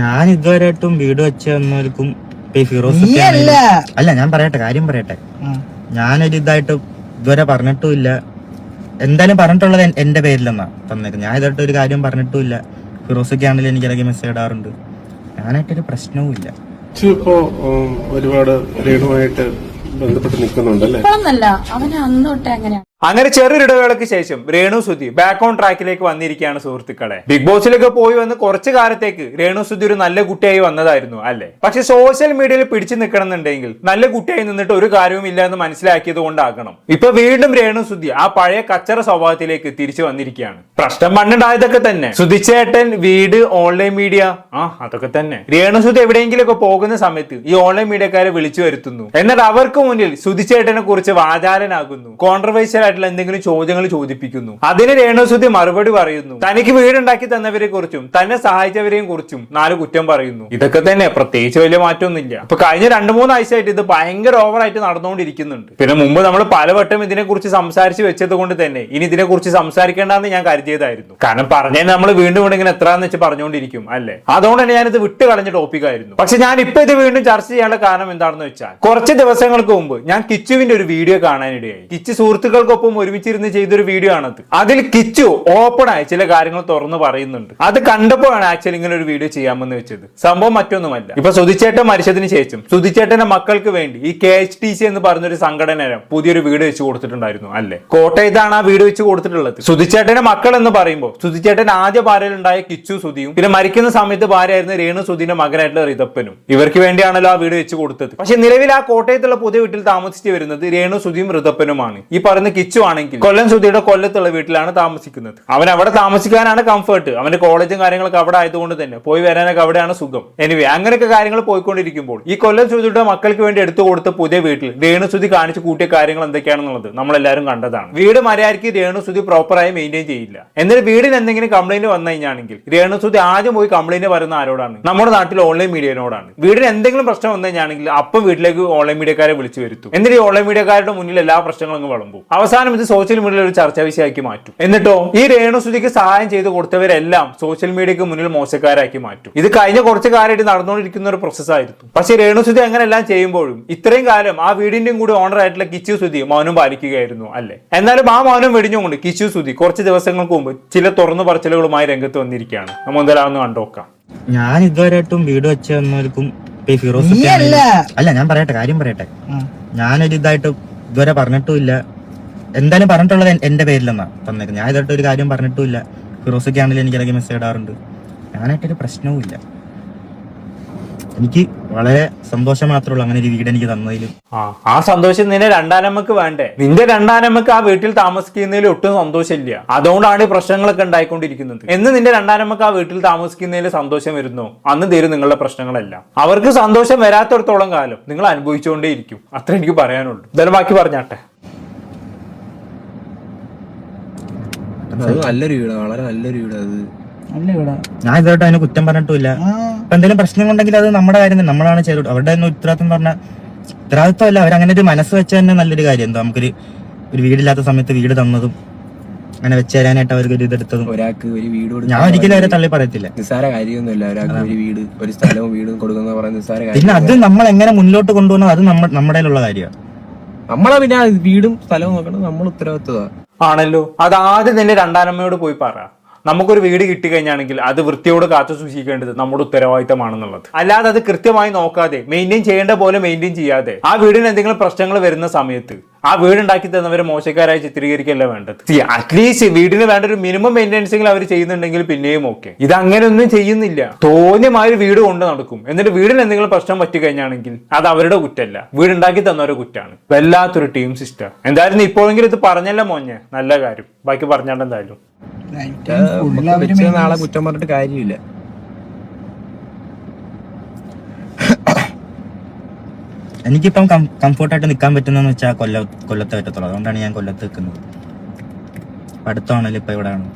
ഞാൻ ഇതുവരെയായിട്ടും വീട് വെച്ച് തന്നവർക്കും ഫിറോസ്. അല്ല ഞാൻ പറയട്ടെ കാര്യം പറയട്ടെ. ഞാനൊരു ഇതായിട്ട് ഇതുവരെ പറഞ്ഞിട്ടുമില്ല. എന്തായാലും പറഞ്ഞിട്ടുള്ളത് എന്റെ പേരിലെന്നാ തന്നേക്ക് ഞാൻ ഇതായിട്ട് ഒരു കാര്യം പറഞ്ഞിട്ടുമില്ല. ഫിറോസൊക്കെ ആണെങ്കിലും എനിക്ക് ഇടയ്ക്ക് മെസ്സേജ് ഇടാറുണ്ട്. ഞാനായിട്ടൊരു പ്രശ്നവും ഇല്ല ഇപ്പോ ഒരുപാട് രേണുമായിട്ട് ബന്ധപ്പെട്ട് നിൽക്കുന്നുണ്ടല്ലേ? അവന് അന്ന് തൊട്ടേ അങ്ങനെയാണ് അങ്ങനെ ചെറിയൊരു ഇടവേളയ്ക്ക് ശേഷം രേണു സുധി ബാക്ക് ഓൺ ട്രാക്കിലേക്ക് വന്നിരിക്കുകയാണ് സുഹൃത്തുക്കളെ. ബിഗ് ബോസിലൊക്കെ പോയി വന്ന് കുറച്ച് കാലത്തേക്ക് രേണു സുധി ഒരു നല്ല കുട്ടിയായി വന്നതായിരുന്നു അല്ലെ? പക്ഷെ സോഷ്യൽ മീഡിയയിൽ പിടിച്ചു നിൽക്കണമെന്നുണ്ടെങ്കിൽ നല്ല കുട്ടിയായി നിന്നിട്ട് ഒരു കാര്യവും ഇല്ല എന്ന് മനസ്സിലാക്കിയത് കൊണ്ടാകണം. ഇപ്പൊ വീണ്ടും രേണു സുധി ആ പഴയ കച്ചറ സ്വഭാവത്തിലേക്ക് തിരിച്ചു വന്നിരിക്കുകയാണ്. പ്രശ്നം പണ്ടുണ്ടായതൊക്കെ തന്നെ. സുധിച്ചേട്ടൻ വീട് ഓൺലൈൻ മീഡിയ ആ അതൊക്കെ തന്നെ. രേണു സുധി എവിടെയെങ്കിലുമൊക്കെ പോകുന്ന സമയത്ത് ഈ ഓൺലൈൻ മീഡിയക്കാരെ വിളിച്ചു വരുത്തുന്നു. എന്നിട്ട് അവർക്ക് മുന്നിൽ സുധിച്ചേട്ടനെ കുറിച്ച് വാചാലനാകുന്നു. കോൺട്രവേഴ്ഷ്യൽ ആയിട്ടുള്ള എന്തെങ്കിലും ചോദ്യങ്ങൾ ചോദിപ്പിക്കുന്നു. അതിന് രേണുസുതി മറുപടി പറയുന്നു. തനിക്ക് വീടുണ്ടാക്കി തന്നവരെ കുറിച്ചും തന്നെ സഹായിച്ചവരെയും കുറിച്ചും നാല് കുറ്റം പറയുന്നു. ഇതൊക്കെ തന്നെ പ്രത്യേകിച്ച് വലിയ മാറ്റമൊന്നുമില്ല. ഇപ്പൊ കഴിഞ്ഞ രണ്ടു മൂന്ന് ആഴ്ചയായിട്ട് ഇത് ഭയങ്കര ഓവറായിട്ട് നടന്നുകൊണ്ടിരിക്കുന്നുണ്ട്. പിന്നെ മുമ്പ് നമ്മൾ പലവട്ടം ഇതിനെക്കുറിച്ച് സംസാരിച്ച് വെച്ചത് കൊണ്ട് തന്നെ ഇനി ഇതിനെക്കുറിച്ച് സംസാരിക്കേണ്ടെന്ന് ഞാൻ കരുതിയതായിരുന്നു. കാരണം പറഞ്ഞാൽ നമ്മൾ വീണ്ടും വീണ്ടും ഇങ്ങനെ എത്രയെന്ന് വെച്ച് പറഞ്ഞുകൊണ്ടിരിക്കും അല്ലേ? അതുകൊണ്ട് തന്നെ ഞാനിത് വിട്ടു കളഞ്ഞ ടോപ്പിക് ആയിരുന്നു. പക്ഷെ ഞാൻ ഇപ്പൊ ഇത് വീണ്ടും ചർച്ച ചെയ്യാനുള്ള കാരണം എന്താണെന്ന് വെച്ചാൽ കുറച്ച് ദിവസങ്ങൾക്ക് മുമ്പ് ഞാൻ കിച്ചുവിന്റെ ഒരു വീഡിയോ കാണാനിടയായി. കിച്ചു സുഹൃത്തുക്കൾക്കൊപ്പം ഒരുമിച്ചിരുന്ന് ചെയ്തൊരു വീഡിയോ ആണത്. അതിൽ കിച്ചു ഓപ്പൺ ആയി ചില കാര്യങ്ങൾ തുറന്നു പറയുന്നുണ്ട്. അത് കണ്ടപ്പോഴാണ് ആക്ച്വലി ഇങ്ങനെ ഒരു വീഡിയോ ചെയ്യാമെന്ന് വെച്ചത്. സംഭവം മറ്റൊന്നുമല്ല. ഇപ്പൊ സുധിച്ചേട്ടൻ മരിച്ചതിന് ശേഷം സുധിച്ചേട്ടന്റെ മക്കൾക്ക് വേണ്ടി ഈ കെ എച്ച് ടി സി എന്ന് പറഞ്ഞൊരു സംഘടന പുതിയൊരു വീട് വെച്ച് കൊടുത്തിട്ടുണ്ടായിരുന്നു അല്ലെ? കോട്ടയത്താണ് ആ വീട് വെച്ച് കൊടുത്തിട്ടുള്ളത്. സുധിച്ചേട്ടന്റെ മക്കൾ എന്ന് പറയുമ്പോൾ സുധിച്ചേട്ടൻ ആദ്യ ഭാര്യയിലുണ്ടായ കിച്ചു സുധിയും പിന്നെ മരിക്കുന്ന സമയത്ത് ഭാര്യയായിരുന്ന രേണു സുധിന്റെ മകനായിട്ടുള്ള റിതപ്പനും. ഇവർക്ക് വേണ്ടിയാണല്ലോ ആ വീട് വെച്ച് കൊടുത്തത്. പക്ഷെ നിലവിൽ ആ കോട്ടയത്തുള്ള പുതിയ വീട്ടിൽ താമസിച്ച് വരുന്നത് രേണു സുധിയും റിതപ്പനുമാണ്. ഈ പറയുന്ന കിച്ചു ആണെങ്കിൽ കൊല്ലം സുധിയുടെ കൊല്ലത്തുള്ള വീട്ടിലാണ് താമസിക്കുന്നത്. അവൻ അവിടെ താമസിക്കാനാണ് കംഫർട്ട് അവന്റെ കോളേജും കാര്യങ്ങളൊക്കെ അവിടെ ആയതുകൊണ്ട് തന്നെ പോയി വരാനൊക്കെ അവിടെയാണ് സുഖം. എനിവേ അങ്ങനെയൊക്കെ കാര്യങ്ങൾ പോയിക്കൊണ്ടിരിക്കുമ്പോൾ ഈ കൊല്ലം സുധിയുടെ മക്കൾക്ക് വേണ്ടി എടുത്തു കൊടുത്ത പുതിയ വീട്ടിൽ രേണു സുധി കാണിച്ചു കൂട്ടിയ കാര്യങ്ങൾ എന്തൊക്കെയാണെന്നുള്ളത് നമ്മളെല്ലാവരും കണ്ടതാണ്. വീട് മര്യാദയ്ക്ക് രേണു സുധി പ്രോപ്പറായി മെയിന്റെയിൻ ചെയ്യില്ല. എന്നിട്ട് വീടിന് എന്തെങ്കിലും കംപ്ലൈന്റ് വന്നു കഴിഞ്ഞാണെങ്കിൽ രേണു സുധി ആദ്യം പോയി കംപ്ലൈന്റ് വരുന്ന ആരോടാണ്? നമ്മുടെ നാട്ടിൽ ഓൺലൈൻ മീഡിയനോടാണ് വീടിന് എന്തെങ്കിലും പ്രശ്നം വന്നു കഴിഞ്ഞാണെങ്കിൽ അപ്പം വീട്ടിലേക്ക് ഓൺലൈൻ മീഡിയക്കാരെ വിളിച്ചു വരുത്തും. എന്നിട്ട് ഈ ഓൺലൈൻ മീഡിയക്കാരുടെ മുന്നിൽ എല്ലാ പ്രശ്നങ്ങളും അങ്ങ് വിളമ്പും. അവസാനം ഇത് സോഷ്യൽ മീഡിയയിൽ ഒരു ചർച്ചാ വിഷയമാക്കി മാറ്റും. എന്നിട്ടോ ഈ രേണു സുധിക്ക് സഹായം ചെയ്ത് കൊടുത്തവരെല്ലാം സോഷ്യൽ മീഡിയക്ക് മുന്നിൽ മോശക്കാരാക്കി മാറ്റും. ഇത് കഴിഞ്ഞ കുറച്ച് കാലമായിട്ട് നടന്നുകൊണ്ടിരിക്കുന്ന ഒരു പ്രോസസ് ആയിരുന്നു. പക്ഷേ രേണു അങ്ങനെല്ലാം അങ്ങനെ എല്ലാം ചെയ്യുമ്പോഴും ഇത്രയും കാലം ആ വീടിന്റെയും കൂടി ഓണർ ആയിട്ടുള്ള കിച്ചു സുധി മൗനം പാലിക്കുകയായിരുന്നു അല്ലെ? എന്നാലും ആ മൗനം വെടിഞ്ഞുകൊണ്ട് കിച്ചു സുധി കുറച്ച് ദിവസങ്ങൾക്ക് മുമ്പ് ചില തുറന്നു പറച്ചിലുകളുമായി രംഗത്ത് വന്നിരിക്കുകയാണ്. നമ്മൾ എന്തായാലും ഒന്ന് കണ്ടോക്കാം ഞാൻ ഇതുവരെയായിട്ടും വീട് വെച്ച് വന്നവർക്കും ഇപ്പൊ ഈ ഫിറോസ് അല്ല ഞാൻ പറയട്ടെ കാര്യം പറയട്ടെ. ഞാനൊരു ഇതായിട്ട് ഇതുവരെ പറഞ്ഞിട്ടുമില്ല. എന്തായാലും പറഞ്ഞിട്ടുള്ളത് എന്റെ പേരിലെന്നാ തന്നേക്കുന്നത്. ഞാൻ ഇതായിട്ട് ഒരു കാര്യം പറഞ്ഞിട്ടുമില്ല. ഫിറോസൊക്കെ ആണെങ്കിലും എനിക്ക് ഇടയ്ക്ക് മെസ്സേജ് ഇടാറുണ്ട്. ഞാനായിട്ടൊരു പ്രശ്നവും ഇല്ല എനിക്ക് വളരെ സന്തോഷം മാത്രമുള്ളൂ അങ്ങനെ ഒരു വീട് എനിക്ക് തന്നതിലും. ആ സന്തോഷം നിന്റെ രണ്ടാനമ്മക്ക് വേണ്ടേ? നിന്റെ രണ്ടാനമ്മക്ക് ആ വീട്ടിൽ താമസിക്കുന്നതിൽ ഒട്ടും സന്തോഷമില്ല. അതുകൊണ്ടാണ് ഈ പ്രശ്നങ്ങളൊക്കെ ഉണ്ടായിക്കൊണ്ടിരിക്കുന്നത്. എന്ന് നിന്റെ രണ്ടാനമ്മക്ക് ആ വീട്ടിൽ താമസിക്കുന്നതിൽ സന്തോഷം വരുന്നു. അന്ന് തീരും നിങ്ങളുടെ പ്രശ്നങ്ങളെല്ലാം. അവർക്ക് സന്തോഷം വരാത്തടത്തോളം കാലം നിങ്ങൾ അനുഭവിച്ചുകൊണ്ടേയിരിക്കും. അത്ര എനിക്ക് പറയാനുള്ളൂ. എന്തായാലും ബാക്കി പറഞ്ഞാട്ടെ. അത് നല്ലൊരു വീടാ വളരെ നല്ലൊരു വീടാ അത്. നല്ല വീടാ. ഞാൻ ഇതായിട്ട് അതിനെ കുറ്റം പറഞ്ഞിട്ടില്ല ഇപ്പൊ എന്തെങ്കിലും പ്രശ്നം പ്രശ്നങ്ങളുണ്ടെങ്കിൽ അത് നമ്മുടെ കാര്യം നമ്മളാണ് ചെയ്തത്. അവരുടെ തന്നെ ഉത്തരവാദിത്വം പറഞ്ഞ പറഞ്ഞാൽ ഉത്തരവാദിത്വം അല്ല അവരങ്ങനെ ഒരു മനസ്സ് വെച്ച തന്നെ നല്ലൊരു കാര്യം. എന്താ നമുക്കൊരു ഒരു വീടില്ലാത്ത സമയത്ത് വീട് തന്നതും അങ്ങനെ വെച്ച് തരാനായിട്ട് അവർക്ക് ഒരു ഇതെടുത്തതും. ഒരാൾക്ക് ഒരു വീട് ഞാൻ ഒരിക്കലും അവരെ തള്ളി പറയത്തില്ല. നിസ്സാര കാര്യമൊന്നുമില്ല. ഒരാൾക്ക് ഒരു വീട് ഒരു സ്ഥലവും വീടും കൊടുക്കുന്ന പറയുന്ന നിസ്സാര പിന്നെ കാര്യം അത് നമ്മൾ എങ്ങനെ മുന്നോട്ട് കൊണ്ടുപോകണം അത് നമ്മുടെ നമ്മുടെ കാര്യമാണ്. നമ്മളെ പിന്നെ വീടും സ്ഥലവും നോക്കണം നമ്മൾ ഉത്തരവാദിത്വ ആണല്ലോ? അത് ആദ്യം തന്നെ രണ്ടാനമ്മയോട് പോയി പറ. നമുക്കൊരു വീട് കിട്ടിക്കഴിഞ്ഞാണെങ്കിൽ അത് വൃത്തിയോട് കാത്തു സൂക്ഷിക്കേണ്ടത് നമ്മുടെ ഉത്തരവാദിത്തമാണെന്നുള്ളത്. അല്ലാതെ അത് കൃത്യമായി നോക്കാതെ മെയിന്റെയിൻ ചെയ്യേണ്ട പോലെ മെയിന്റെയിൻ ചെയ്യാതെ ആ വീടിന് എന്തെങ്കിലും പ്രശ്നങ്ങൾ വരുന്ന സമയത്ത് ആ വീടുണ്ടാക്കി തന്നവരെ മോശക്കാരായി ചിത്രീകരിക്കല്ല വേണ്ടത്. അറ്റ്ലീസ്റ്റ് വീടിന് വേണ്ട ഒരു മിനിമം മെയിന്റെനൻസെങ്കിലും അവർ ചെയ്യുന്നുണ്ടെങ്കിൽ പിന്നെയും ഓക്കെ ഇത് അങ്ങനെയൊന്നും ചെയ്യുന്നില്ല. തോന്നിയമായ ഒരു വീട് കൊണ്ട് നടക്കും. എന്നിട്ട് വീടിന് എന്തെങ്കിലും പ്രശ്നം പറ്റി കഴിഞ്ഞാണെങ്കിൽ അത് അവരുടെ കുറ്റമല്ല. വീടുണ്ടാക്കി തന്നവരുടെ കുറ്റാണ് വല്ലാത്തൊരു ടീം സിസ്റ്റം എന്തായാലും ഇപ്പോഴെങ്കിലും ഇത് പറഞ്ഞല്ല മോഞ്ഞെ? നല്ല കാര്യം. ബാക്കി പറഞ്ഞാണ്ട് എന്തായാലും. വെച്ച നാളെ കുറ്റം പറഞ്ഞിട്ട് കാര്യമില്ല. എനിക്കിപ്പം കംഫോർട്ടായിട്ട് നിൽക്കാൻ പറ്റുന്നതെന്ന് വെച്ചാൽ കൊല്ല കൊല്ലത്തെ പറ്റത്തുള്ളൂ. അതുകൊണ്ടാണ് ഞാൻ കൊല്ലത്ത് നിൽക്കുന്നത് പഠിത്തമാണല്ലോ ഇപ്പം ഇവിടെയാണ്.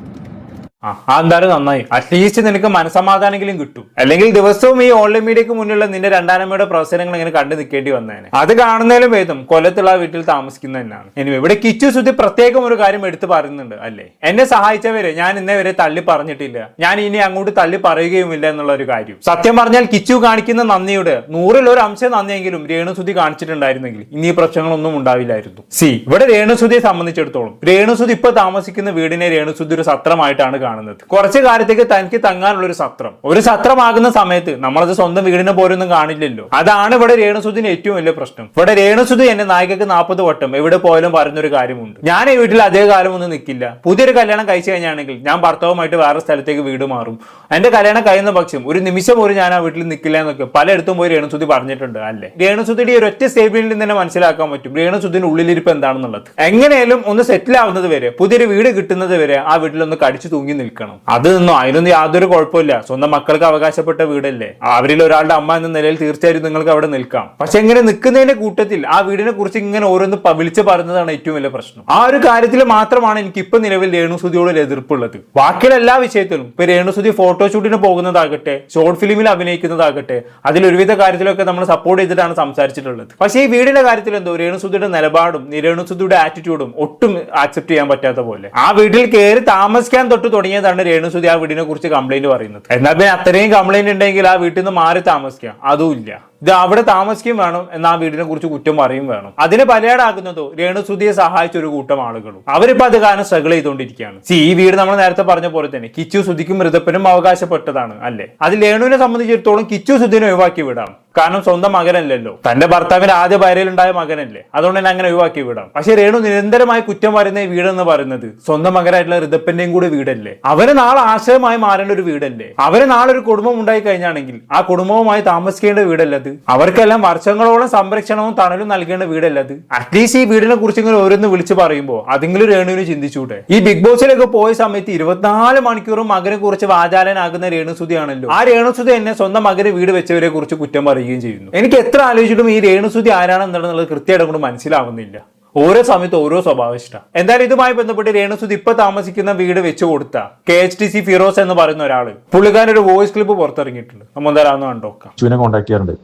ആ എന്തായാലും നന്നായി. അറ്റ്ലീസ്റ്റ് നിനക്ക് മനസമാധാനെങ്കിലും കിട്ടും. അല്ലെങ്കിൽ ദിവസവും ഈ ഓൺലൈൻ മീഡിയക്ക് മുന്നിലുള്ള നിന്റെ രണ്ടാനമ്മയുടെ പ്രവർത്തനങ്ങൾ ഇങ്ങനെ കണ്ടു നിൽക്കേണ്ടി വന്നേനെ. അത് കാണുന്നതിലും വേദം കൊല്ലത്തുള്ള വീട്ടിൽ താമസിക്കുന്നത് തന്നെയാണ്. ഇനി ഇവിടെ കിച്ചു സുധി പ്രത്യേകം ഒരു കാര്യം എടുത്തു പറയുന്നുണ്ട് അല്ലേ? എന്നെ സഹായിച്ചവരെ ഞാൻ ഇന്നേ വരെ തള്ളി പറഞ്ഞിട്ടില്ല. ഞാൻ ഇനി അങ്ങോട്ട് തള്ളി പറയുകയുമില്ല എന്നുള്ള ഒരു കാര്യം. സത്യം പറഞ്ഞാൽ കിച്ചു കാണിക്കുന്ന നന്ദിയുടെ നൂറിൽ ഒരു അംശം നന്ദിയെങ്കിലും രേണുസുതി കാണിച്ചിട്ടുണ്ടായിരുന്നെങ്കിൽ ഇനി പ്രശ്നങ്ങളൊന്നും ഉണ്ടാവില്ലായിരുന്നു. സി ഇവിടെ രേണുസുതിയെ സംബന്ധിച്ചിടത്തോളം രേണുസുതി ഇപ്പൊ താമസിക്കുന്ന വീടിനെ രേണുസുതി ഒരു സത്രമായിട്ടാണ് കാണുന്നത്. കുറച്ച് കാലത്തേക്ക് തനിക്ക് തങ്ങാനുള്ള ഒരു സത്രം. ഒരു സത്രമാകുന്ന സമയത്ത് നമ്മളത് സ്വന്തം വീടിനെ പോലൊന്നും കാണില്ലല്ലോ. അതാണ് ഇവിടെ രേണുസുദിന് ഏറ്റവും വലിയ പ്രശ്നം. ഇവിടെ രേണുസുദി എന്നെ നായികക്ക് നാൽപ്പത് വട്ടം എവിടെ പോയാലും പറഞ്ഞൊരു കാര്യമുണ്ട്. ഞാൻ ഈ വീട്ടിൽ അതേ കാലം ഒന്നും നിൽക്കില്ല പുതിയൊരു കല്യാണം കഴിച്ചു കഴിഞ്ഞാണെങ്കിൽ ഞാൻ ഭർത്താവുമായിട്ട് വേറെ സ്ഥലത്തേക്ക് വീട് മാറും. എന്റെ കല്യാണം കഴിയുന്ന പക്ഷം ഒരു നിമിഷം പോലും ഞാൻ ആ വീട്ടിൽ നിൽക്കില്ല എന്നൊക്കെ പലയിടത്തും പോയി രേണുസുദി പറഞ്ഞിട്ടുണ്ട് അല്ലേ? രേണുസുദിയുടെ ഈ ഒറ്റ സ്റ്റേറ്റ്മെന്റിൽ നിന്ന് തന്നെ മനസ്സിലാക്കാൻ പറ്റും രേണുസുദിന് ഉള്ളിലിരിപ്പ് എന്താണെന്നുള്ളത്. എങ്ങനെയാലും ഒന്ന് സെറ്റിൽ ആവുന്നത് വരെ പുതിയൊരു വീട് കിട്ടുന്നത് വരെ ആ വീട്ടിലൊന്ന് കടിച്ചു തൂങ്ങി നിൽക്കണം. അത് നിന്നോ. അതിനൊന്നും യാതൊരു കുഴപ്പമില്ല. സ്വന്തം മക്കൾക്ക് അവകാശപ്പെട്ട വീടല്ലേ? അവരിൽ ഒരാളുടെ അമ്മ എന്ന നിലയിൽ തീർച്ചയായും നിങ്ങൾക്ക് അവിടെ നിൽക്കാം. പക്ഷെ ഇങ്ങനെ നിൽക്കുന്നതിന്റെ കൂട്ടത്തിൽ ആ വീടിനെ കുറിച്ച് ഇങ്ങനെ ഓരോന്ന് വിളിച്ച് പറയുന്നതാണ് ഏറ്റവും വലിയ പ്രശ്നം. ആ ഒരു കാര്യത്തിൽ മാത്രമാണ് എനിക്ക് ഇപ്പൊ നിലവിൽ രേണുസുതിയോട് എതിർപ്പുള്ളത്. ബാക്കിയുള്ള എല്ലാ വിഷയത്തിലും ഇപ്പൊ രേണുസുതി ഫോട്ടോഷൂട്ടിന് പോകുന്നതാകട്ടെ ഷോർട്ട് ഫിലിമിൽ അഭിനയിക്കുന്നതാകട്ടെ അതിൽ ഒരുവിധ കാര്യത്തിലൊക്കെ നമ്മൾ സപ്പോർട്ട് ചെയ്തിട്ടാണ് സംസാരിച്ചിട്ടുള്ളത്. പക്ഷേ ഈ വീടിന്റെ കാര്യത്തിൽ എന്തോ രേണുസുതിയുടെ നിലപാടും രേണുസുതിയുടെ ആറ്റിറ്റ്യൂഡും ഒട്ടും ആക്സെപ്റ്റ് ചെയ്യാൻ പറ്റാത്ത പോലെ. ആ വീട്ടിൽ കയറി താമസിക്കാൻ തൊട്ട് തുടങ്ങിയതാണ് രേണുസുതി ആ വീടിനെ കുറിച്ച് കംപ്ലൈന്റ് പറയുന്നത്? എന്നാൽ പിന്നെ അത്രയും കംപ്ലൈന്റ് ഉണ്ടെങ്കിൽ ആ വീട്ടിൽ നിന്ന് മാറി താമസിക്കാം. അതും ഇല്ല. ഇത് അവിടെ താമസിക്കുകയും വേണം എന്നാൽ ആ വീടിനെ കുറിച്ച് കുറ്റം പറയും വേണം. അതിന് പലയാടാക്കുന്നതോ രേണുസുതിയെ സഹായിച്ച ഒരു കൂട്ടം ആളുകളും. അവരിപ്പോ അത് കാരണം സ്ട്രഗിൾ ചെയ്തുകൊണ്ടിരിക്കുകയാണ്. സി ഈ വീട് നമ്മൾ നേരത്തെ പറഞ്ഞ പോലെ തന്നെ കിച്ചു സുധിക്കും മൃതപ്പനും അവകാശപ്പെട്ടതാണ് അല്ലേ? അത് രേണുവിനെ സംബന്ധിച്ചിടത്തോളം കിച്ചു സുധിനെ ഒഴിവാക്കി വിടാം. കാരണം സ്വന്തം മകനല്ലല്ലോ. തന്റെ ഭർത്താവിന്റെ ആദ്യ ഭാര്യയിലുണ്ടായ മകനല്ലേ. അതുകൊണ്ട് തന്നെ അങ്ങനെ ഒഴിവാക്കി വിടാം. പക്ഷെ രേണു നിരന്തരമായി കുറ്റം പറയുന്ന വീടെന്ന് പറയുന്നത് സ്വന്തം മകനായിട്ടുള്ള ഋതപ്പന്റെയും കൂടി വീടല്ലേ? അവന് നാളെ ആശ്രയമായി മാറേണ്ട ഒരു വീടല്ലേ? അവന് നാളെ ഒരു കുടുംബം ഉണ്ടായി കഴിഞ്ഞാണെങ്കിൽ ആ കുടുംബവുമായി താമസിക്കേണ്ട വീടല്ലത് അവർക്കെല്ലാം വർഷങ്ങളോളം സംരക്ഷണവും തണലും നൽകേണ്ട വീടല്ലത് അറ്റ്ലീസ്റ്റ് ഈ വീടിനെ കുറിച്ച് ഇങ്ങനെ ഓരോന്ന് വിളിച്ചു പറയുമ്പോൾ അതെങ്കിലും രേണുവിന് ചിന്തിച്ചൂടെ? ഈ ബിഗ് ബോസിലൊക്കെ പോയ സമയത്ത് ഇരുപത്തിനാല് മണിക്കൂറും മകനെ കുറിച്ച് വാചാലനാകുന്ന രേണുസുതിയാണല്ലോ. ആ രേണുസുതി എന്നെ സ്വന്തം മകന് വീട് വെച്ചവരെ കുറിച്ച് കുറ്റം പറയുകയും ചെയ്യുന്നു. എനിക്ക് എത്ര ആലോചിച്ചിട്ടും ഈ രേണുസുതി ആരാണെന്നുള്ളത് കൃത്യമായിട്ട് കൊണ്ട് മനസ്സിലാവുന്നില്ല. ഓരോ സമയത്ത് ഓരോ സ്വഭാവിഷ്ട എന്തായാലും ഇതുമായി ബന്ധപ്പെട്ട് രേണുസുദ് ഇപ്പൊ താമസിക്കുന്ന വീട് വെച്ചു കൊടുത്ത K H T C Firoz എന്ന് പറയുന്ന ഒരാൾ പുള്ളിക്കാരൻ ഒരു വോയിസ് ക്ലിപ്പ് പുറത്തിറങ്ങിയിട്ടുണ്ട്. നമ്മൾ എന്തായാലും കണ്ടോക്കാം. കിച്ചുവിനെ കോൺടാക്ട് ചെയ്യാറുണ്ട്.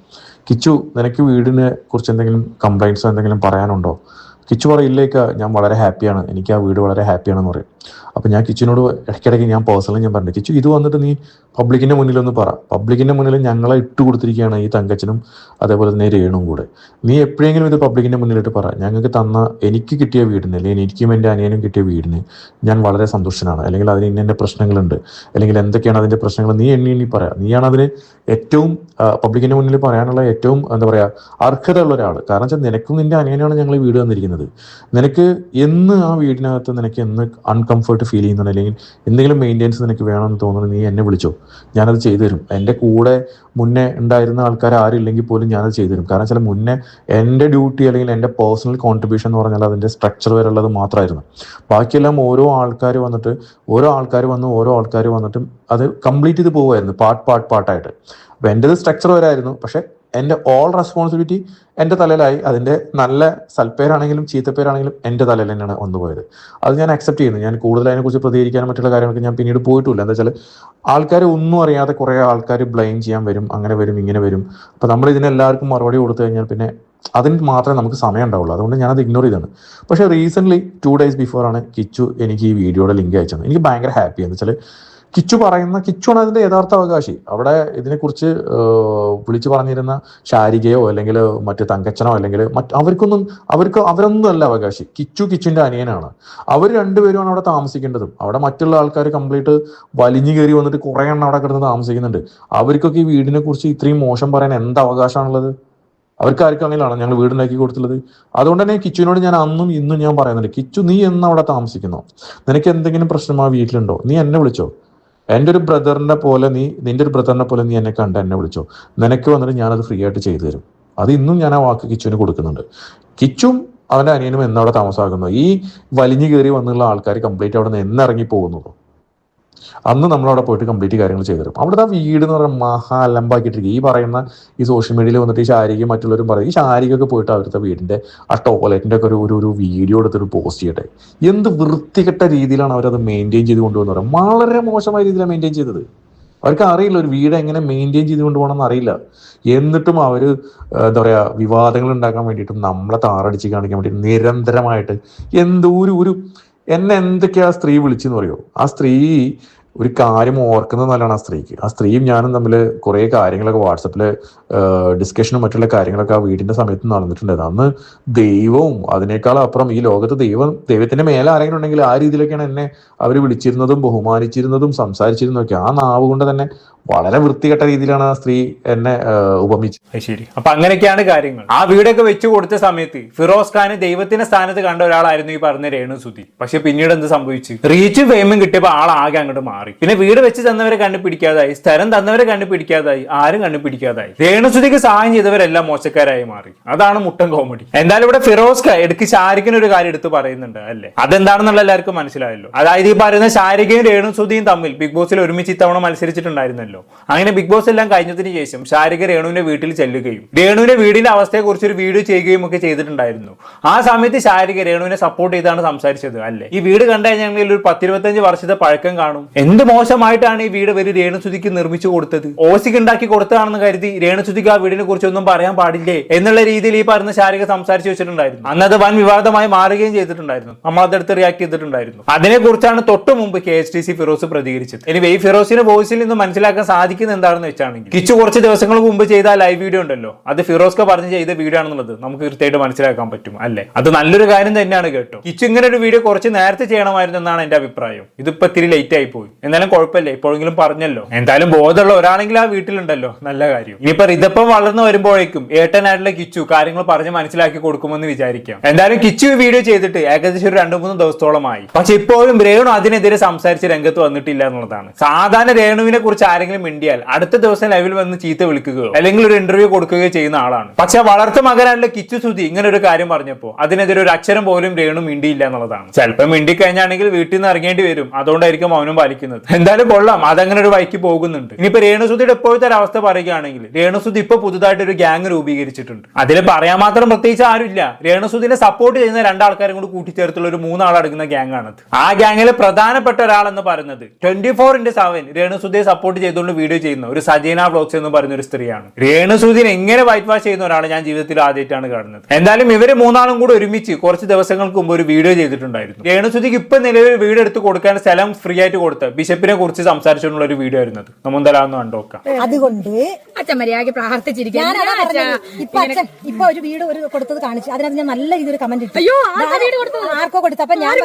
കിച്ചു നിനക്ക് വീടിനെ കുറിച്ച് എന്തെങ്കിലും കംപ്ലൈൻസോ എന്തെങ്കിലും പറയാനുണ്ടോ? കിച്ചു പറയില്ലേക്ക് ഞാൻ വളരെ ഹാപ്പിയാണ് എനിക്ക് ആ വീട് വളരെ ഹാപ്പിയാണെന്ന് പറയും. അപ്പം ഞാൻ കിച്ചുവിനോട് ഇടയ്ക്കിടയ്ക്ക് ഞാൻ പേഴ്സണലി ഞാൻ പറഞ്ഞു കിച്ചു ഇത് വന്നിട്ട് നീ പബ്ലിക്കിന്റെ മുന്നിൽ ഒന്ന് പറ. പബ്ലിക്കിന്റെ മുന്നിൽ ഞങ്ങളെ ഇട്ട് കൊടുത്തിരിക്കുകയാണ് ഈ തങ്കച്ചനും അതേപോലെ തന്നെ രേണുവും കൂടെ. നീ എപ്പോഴെങ്കിലും ഇത് പബ്ലിക്കിന്റെ മുന്നിലിട്ട് പറ. ഞങ്ങൾക്ക് തന്ന എനിക്ക് കിട്ടിയ വീടിന് അല്ലെങ്കിൽ എനിക്കും എന്റെ അനിയനും കിട്ടിയ വീടിന് ഞാൻ വളരെ സന്തുഷ്ടനാണ് അല്ലെങ്കിൽ അതിന് ഇന്ന പ്രശ്നങ്ങളുണ്ട്. അല്ലെങ്കിൽ എന്തൊക്കെയാണ് അതിന്റെ പ്രശ്നങ്ങൾ? നീ എണ്ണി എണ്ണി പറയാം. നീയാണ് അതിന് ഏറ്റവും പബ്ലിക്കിന്റെ മുന്നിൽ പറയാനുള്ള ഏറ്റവും എന്താ പറയുക അർഹത ഉള്ള ഒരാൾ കാരണം വെച്ചാൽ നിനക്കും നിന്റെ അനിയനാണ് ഞങ്ങൾ വീട് തന്നിരിക്കുന്നത്. നിനക്ക് എന്ന് ആ വീടിനകത്ത് നിനക്ക് എന്ന് അൺകംഫർട്ട് ഫീൽ ചെയ്യുന്നുണ്ട് അല്ലെങ്കിൽ എന്തെങ്കിലും മെയിന്റെനൻസ് നിനക്ക് വേണമെന്ന് തോന്നുന്നു നീ എന്നെ വിളിച്ചോ. ഞാനത് ചെയ്തു തരും. എന്റെ കൂടെ മുന്നേ ഉണ്ടായിരുന്ന ആൾക്കാർ ആരില്ലെങ്കിൽ പോലും ഞാനത് ചെയ്തു തരും. കാരണം വെച്ചാൽ മുന്നേ എന്റെ ഡ്യൂട്ടി അല്ലെങ്കിൽ എന്റെ പേഴ്സണൽ കോൺട്രിബ്യൂഷൻ എന്ന് പറഞ്ഞാൽ അതിന്റെ സ്ട്രക്ചർ വരെയുള്ളത് മാത്രമായിരുന്നു. ബാക്കിയെല്ലാം ഓരോ ആൾക്കാർ വന്നിട്ട് ഓരോ ആൾക്കാർ വന്നു ഓരോ ആൾക്കാർ വന്നിട്ട് അത് കംപ്ലീറ്റ് ചെയ്ത് പോകുമായിരുന്നു പാർട്ട് പാർട്ട് പാർട്ടായിട്ട് അപ്പോൾ എന്റെത് സ്ട്രക്ചർ വരായിരുന്നു പക്ഷെ എന്റെ ഓൾ റെസ്പോൺസിബിലിറ്റി എന്റെ തലയിലായി. അതിന്റെ നല്ല സൽപ്പേരാണെങ്കിലും ചീത്തപ്പേരാണെങ്കിലും എന്റെ തലയിൽ തന്നെയാണ് വന്നു പോയത്. അത് ഞാൻ അക്സെപ്റ്റ് ചെയ്യുന്നു. ഞാൻ കൂടുതൽ അതിനെക്കുറിച്ച് പ്രതികരിക്കാനും മറ്റുള്ള കാര്യങ്ങളൊക്കെ ഞാൻ പിന്നീട് പോയിട്ടില്ല. എന്താ വെച്ചാൽ ആൾക്കാർ ഒന്നും അറിയാതെ കുറേ ആൾക്കാർ ബ്ലെയിം ചെയ്യാൻ വരും അങ്ങനെ വരും ഇങ്ങനെ വരും. അപ്പോൾ നമ്മൾ ഇതിനെല്ലാവർക്കും മറുപടി കൊടുത്തു കഴിഞ്ഞാൽ പിന്നെ അതിന് മാത്രമേ നമുക്ക് സമയം ഉണ്ടാവുള്ളൂ. അതുകൊണ്ട് ഞാനത് ഇഗ്നോർ ചെയ്താണ് പക്ഷേ റീസെന്റ്ലി ടു ഡേയ്സ് ബിഫോറാണ് കിച്ചു എനിക്ക് ഈ വീഡിയോയുടെ ലിങ്ക് അയച്ചത്. എനിക്ക് ഭയങ്കര ഹാപ്പി എന്ന് വെച്ചാൽ കിച്ചു പറയുന്ന കിച്ചുവാണ് അതിന്റെ യഥാർത്ഥ അവകാശി. അവിടെ ഇതിനെക്കുറിച്ച് വിളിച്ചു പറഞ്ഞിരുന്ന ശാരികയോ അല്ലെങ്കിൽ മറ്റു തങ്കച്ചനോ അല്ലെങ്കിൽ മറ്റ് അവർക്കൊന്നും അവർക്ക് അവരൊന്നും അല്ല അവകാശി. കിച്ചു കിച്ചുവിന്റെ അനിയനാണ്. അവർ രണ്ടുപേരുമാണ് അവിടെ താമസിക്കേണ്ടതും. അവിടെ മറ്റുള്ള ആൾക്കാർ കംപ്ലീറ്റ് വലിഞ്ഞു കയറി വന്നിട്ട് കുറേ എണ്ണം അവിടെ കിടന്ന് താമസിക്കുന്നുണ്ട്. അവർക്കൊക്കെ ഈ വീടിനെ കുറിച്ച് ഇത്രയും മോശം പറയാൻ എന്ത് അവകാശമാണുള്ളത്? അവർക്ക് ആർക്കാണെങ്കിലാണ് ഞങ്ങൾ വീടുണ്ടാക്കി കൊടുത്തുള്ളത് അതുകൊണ്ട് തന്നെ കിച്ചുവിനോട് ഞാൻ അന്നും ഇന്നും ഞാൻ പറയുന്നുണ്ട് കിച്ചു നീ എന്ന് അവിടെ താമസിക്കുന്നോ? നിനക്ക് എന്തെങ്കിലും പ്രശ്നം ആ വീട്ടിലുണ്ടോ? നീ എന്നെ വിളിച്ചോ? എന്റെ ഒരു ബ്രദറിനെ പോലെ നീ നിന്റെ ഒരു ബ്രദറിനെ പോലെ നീ എന്നെ കണ്ട് എന്നെ വിളിച്ചോ. നിനക്ക് വന്നിട്ട് ഞാനത് ഫ്രീ ആയിട്ട് ചെയ്തു തരും. അത് ഇന്നും ഞാൻ ആ വാക്ക് കിച്ചുവിന് കൊടുക്കുന്നുണ്ട്. കിച്ചും അവന്റെ അനിയനും എന്നവിടെ താമസമാക്കുന്നു ഈ വലിഞ്ഞു കയറി വന്നുള്ള ആൾക്കാർ കംപ്ലീറ്റ് അവിടെ നിന്ന് എന്നിറങ്ങി പോകുന്നുള്ളൂ. അന്ന് നമ്മളവിടെ പോയിട്ട് കംപ്ലീറ്റ് കാര്യങ്ങൾ ചെയ്തു തരും. അവിടുത്തെ വീട് എന്ന് പറയുന്നത് മഹാ അലമ്പാക്കിയിട്ടിരിക്കും. ഈ പറയുന്ന ഈ സോഷ്യൽ മീഡിയയിൽ വന്നിട്ട് ഈ ശാരികയും മറ്റുള്ളവരും പറയും ഈ ശാരികൊക്കെ പോയിട്ട് അവരുടെ വീടിന്റെ ആ ടോയ്ലറ്റിന്റെ ഒക്കെ ഒരു ഒരു വീഡിയോ എടുത്തിട്ട് പോസ്റ്റ് ചെയ്യട്ടെ. എന്ത് വൃത്തികെട്ട രീതിയിലാണ് അവരത് മെയിന്റെയിൻ ചെയ്ത് കൊണ്ടുപോകുന്നത് വളരെ മോശമായ രീതിയിലാണ് മെയിന്റെയിൻ ചെയ്തത്. അവർക്ക് അറിയില്ല ഒരു വീട് എങ്ങനെ മെയിന്റെയിൻ ചെയ്ത് കൊണ്ടുപോകണമെന്ന് അറിയില്ല. എന്നിട്ടും അവർ എന്താ പറയുക വിവാദങ്ങൾ ഉണ്ടാക്കാൻ വേണ്ടിയിട്ടും നമ്മളെ താറടിച്ച് കാണിക്കാൻ വേണ്ടി നിരന്തരമായിട്ട് എന്തോ ഒരു ഒരു എന്നെ എന്തൊക്കെയാ സ്ത്രീ വിളിച്ചെന്ന് പറയുമോ ആ സ്ത്രീ ഒരു കാര്യം ഓർക്കുന്നത് നല്ലതാണ് ആ സ്ത്രീക്ക്. ആ സ്ത്രീയും ഞാനും തമ്മിൽ കുറേ കാര്യങ്ങളൊക്കെ വാട്സപ്പിൽ ഡിസ്കഷനും മറ്റുള്ള കാര്യങ്ങളൊക്കെ ആ വീടിന്റെ സമയത്ത് നടന്നിട്ടുണ്ടായിരുന്നു. അന്ന് ദൈവവും അതിനേക്കാൾ അപ്പുറം ഈ ലോകത്ത് ദൈവം ദൈവത്തിന്റെ മേലെ ആരെങ്കിലും ഉണ്ടെങ്കിൽ ആ രീതിയിലൊക്കെയാണ് എന്നെ അവർ വിളിച്ചിരുന്നതും ബഹുമാനിച്ചിരുന്നതും സംസാരിച്ചിരുന്നതൊക്കെ. ആ നാവ് കൊണ്ട് തന്നെ വളരെ വൃത്തികെട്ട രീതിയിലാണ് ആ സ്ത്രീ എന്നെ ഉപമിച്ചത്. ശരി. അപ്പൊ അങ്ങനെയൊക്കെയാണ് കാര്യങ്ങൾ. ആ വീടൊക്കെ വെച്ചു കൊടുത്ത സമയത്ത് ഫിറോസ് ഖാൻ ദൈവത്തിന്റെ സ്ഥാനത്ത് കണ്ട ഒരാളായിരുന്നു ഈ പറഞ്ഞ രേണു സുധി. പക്ഷെ പിന്നീട് എന്ത് സംഭവിച്ചു? റീച്ച് ഫെയിമും കിട്ടിയപ്പോ ആൾ ആകെ അങ്ങോട്ട് മാറി. പിന്നെ വീട് വെച്ച് തന്നവരെ കണ്ടുപിടിക്കാതായി സ്ഥലം തന്നവരെ കണ്ടുപിടിക്കാതായി ആരും കണ്ടുപിടിക്കാതായി. രേണുസുതിക്ക് സഹായം ചെയ്തവരെല്ലാം മോശക്കാരായി മാറി. അതാണ് മുട്ടൻ കോമഡി എന്തായാലും ഇവിടെ ഫിറോസ് ഖാൻ എടുക്ക് ശാരിക്കിന് ഒരു കാര്യം എടുത്ത് പറയുന്നുണ്ട് അല്ലേ? അതെന്താണെന്നുള്ള എല്ലാവർക്കും മനസ്സിലായല്ലോ. അതായത് ഈ പറയുന്ന ശാരികയും രേണുസുതിയും തമ്മിൽ ബിഗ് ബോസിൽ ഒരുമിച്ച് ഇത്തവണ മത്സരിച്ചിട്ടുണ്ടായിരുന്നല്ലോ. അങ്ങനെ ബിഗ് ബോസ് എല്ലാം കഴിഞ്ഞതിന് ശേഷം ശാരിക രേണുവിന്റെ വീട്ടിൽ ചെല്ലുകയും രേണുവിന്റെ വീടിന്റെ അവസ്ഥയെ കുറിച്ച് ഒരു വീഡിയോ ചെയ്യുകയും ഒക്കെ ചെയ്തിട്ടുണ്ടായിരുന്നു. ആ സമയത്ത് ശാരിക രേണുവിനെ സപ്പോർട്ട് ചെയ്താണ് സംസാരിച്ചത് അല്ലേ? ഈ വീട് കണ്ടു കഴിഞ്ഞാൽ ഒരു പത്തിരുപത്തഞ്ച് വർഷത്തെ പഴക്കം കാണും. എന്ത് മോശമായിട്ടാണ് ഈ വീട് ഇവർ രേണുസുതിക്ക് നിർമ്മിച്ചു കൊടുത്തത്? ഓസിക്ക് ഉണ്ടാക്കി കൊടുത്തതാണെന്ന് കരുതി രേണുസുതിക്ക് ആ വീടിനെ കുറിച്ച് ഒന്നും പറയാൻ പാടില്ലേ എന്നുള്ള രീതിയിൽ ഈ പറഞ്ഞ ശാരിക സംസാരിച്ചു വെച്ചിട്ടുണ്ടായിരുന്നു. അന്ന് അത് വൻ വിവാദമായി മാറുകയും ചെയ്തിട്ടുണ്ടായിരുന്നു. നമ്മൾ അതെടുത്ത് റിയാക്ട് ചെയ്തിട്ടുണ്ടായിരുന്നു. അതിനെ കുറിച്ചാണ് തൊട്ട് മുമ്പ് K S T C Firoz പ്രതികരിച്ചത്. ഇനി ഈ ഫിറോസിന്റെ വോയിസിൽ നിന്ന് മനസ്സിലാക്കാൻ സാധിക്കുന്നത് എന്താണെന്ന് വെച്ചാണെങ്കിൽ കിച്ചു കുറച്ച് ദിവസങ്ങൾ മുമ്പ് ചെയ്ത ലൈവ് വീഡിയോ ഉണ്ടല്ലോ. അത് ഫിറോസ്ക പറഞ്ഞ് ചെയ്ത വീഡിയോ ആണെന്നുള്ളത് നമുക്ക് കൃത്യമായിട്ട് മനസ്സിലാക്കാൻ പറ്റും അല്ലേ? അത് നല്ലൊരു കാര്യം തന്നെയാണ് കേട്ടോ. കിച്ചു ഇങ്ങനെ ഒരു വീഡിയോ കുറച്ച് നേരത്തെ ചെയ്യണമായിരുന്നു എന്നാണ് എന്റെ അഭിപ്രായം. ഇതിപ്പോ ഇത്തിരി ലേറ്റ് ആയി പോയി. എന്നാലും കുഴപ്പമില്ല. ഇപ്പോഴെങ്കിലും പറഞ്ഞല്ലോ. എന്തായാലും ബോധമുള്ള ഒരാളെങ്കിലും ആ വീട്ടിലുണ്ടല്ലോ. നല്ല കാര്യം. ഇനിയിപ്പോ ഇതപ്പം വളർന്നു വരുമ്പോഴേക്കും ഏട്ടനായിട്ടുള്ള കിച്ചു കാര്യങ്ങൾ പറഞ്ഞ് മനസ്സിലാക്കി കൊടുക്കുമെന്ന് വിചാരിക്കാം. എന്തായാലും കിച്ചു വീഡിയോ ചെയ്തിട്ട് ഏകദേശം ഒരു രണ്ടു മൂന്ന് ദിവസത്തോളമായി. പക്ഷെ ഇപ്പോഴും രേണു അതിനെതിരെ സംസാരിച്ച് രംഗത്ത് വന്നിട്ടില്ല എന്നുള്ളതാണ്. സാധാരണ രേണുവിനെ കുറിച്ച് ആരെങ്കിലും മിണ്ടിയാൽ അടുത്ത ദിവസം ലൈവിൽ വന്ന് ചീത്ത വിളിക്കുകയോ അല്ലെങ്കിൽ ഒരു ഇന്റർവ്യൂ കൊടുക്കുകയോ ചെയ്യുന്ന ആളാണ്. പക്ഷെ വളർത്തു മകനായിട്ടുള്ള കിച്ചു സുധി ഇങ്ങനെ ഒരു കാര്യം പറഞ്ഞപ്പോ അതിനെതിരെ ഒരു അക്ഷരം പോലും രേണു മിണ്ടിയില്ല എന്നുള്ളതാണ്. ചിലപ്പോൾ മിണ്ടി കഴിഞ്ഞാണെങ്കിൽ വീട്ടിൽ നിന്ന് ഇറങ്ങേണ്ടി വരും. അതുകൊണ്ടായിരിക്കും മൗനം പാലിക്കുന്നത്. എന്തായാലും കൊള്ളാം. അതങ്ങനെ ഒരു വഴിക്ക് പോകുന്നുണ്ട്. ഇനിയിപ്പോ രേണുസുദ്ധിയുടെ ഇപ്പോഴത്തെ ഒരു അവസ്ഥ പറയുകയാണെങ്കിൽ രേണുസുദ്ധി ഇപ്പൊ പുതുതായിട്ട് ഒരു ഗ്യാങ് രൂപീകരിച്ചിട്ടുണ്ട്. അതിൽ പറയാൻ മാത്രം പ്രത്യേകിച്ച് ആരുമില്ല. രേണുസുദ്ധിനെ സപ്പോർട്ട് ചെയ്യുന്ന രണ്ടാൾക്കാരും കൂടി കൂട്ടിച്ചേർത്തുള്ള ഒരു മൂന്നാളടങ്ങുന്ന ഗ്യാങ് ആണത്. ആ ഗ്യാങ്ങിലെ പ്രധാനപ്പെട്ട ഒരാളെന്ന് പറയുന്നത് ട്വന്റി ഫോർ ഇന്റു സെവൻ രേണുസുദ്ധിയെ സപ്പോർട്ട് ചെയ്തുകൊണ്ട് വീഡിയോ ചെയ്യുന്ന ഒരു സജീന ബ്ലോക്സ് എന്ന് പറയുന്ന ഒരു സ്ത്രീയാണ്. രേണുസുദ്ധിനെ എങ്ങനെ വൈറ്റ് വാഷ് ചെയ്യുന്ന ഒരാളെ ഞാൻ ജീവിതത്തിൽ ആദ്യമായിട്ടാണ് കാണുന്നത്. എന്തായാലും ഇവർ മൂന്നാളും കൂടി ഒരുമിച്ച് കുറച്ച് ദിവസങ്ങൾക്ക് മുമ്പ് ഒരു വീഡിയോ ചെയ്തിട്ടുണ്ടായിരുന്നു. രേണുസുദ്ധിക്ക് ഇപ്പൊ നിലവിൽ വീട് എടുത്ത് കൊടുക്കാൻ സ്ഥലം ഫ്രീ ആയിട്ട് കൊടുത്ത ബിഷപ്പിനെ കുറിച്ച് സംസാരിച്ചുകൊണ്ടുള്ള ഒരു വീഡിയോ നമ്മൾ എന്തായാലും ഒന്ന് കണ്ടോക്കാം. അതുകൊണ്ട് അച്ഛൻ മര്യാദയ്ക്ക് പ്രാർത്ഥിച്ചിരിക്കുകയാണ് പറഞ്ഞത്. ഇപ്പൊ അച്ഛൻ ഇപ്പൊ ഒരു വീട് ഒരു കൊടുത്തത് കാണിച്ചു. അതിനകത്ത് ഞാൻ നല്ല രീതിയിൽ കമന്റ് ഇട്ടു. അയ്യോ, ആർക്കാ ദാനം- വീട് കൊടുത്തത്? ആർക്കോ കൊടുത്തു അപ്പൊ ഞാൻ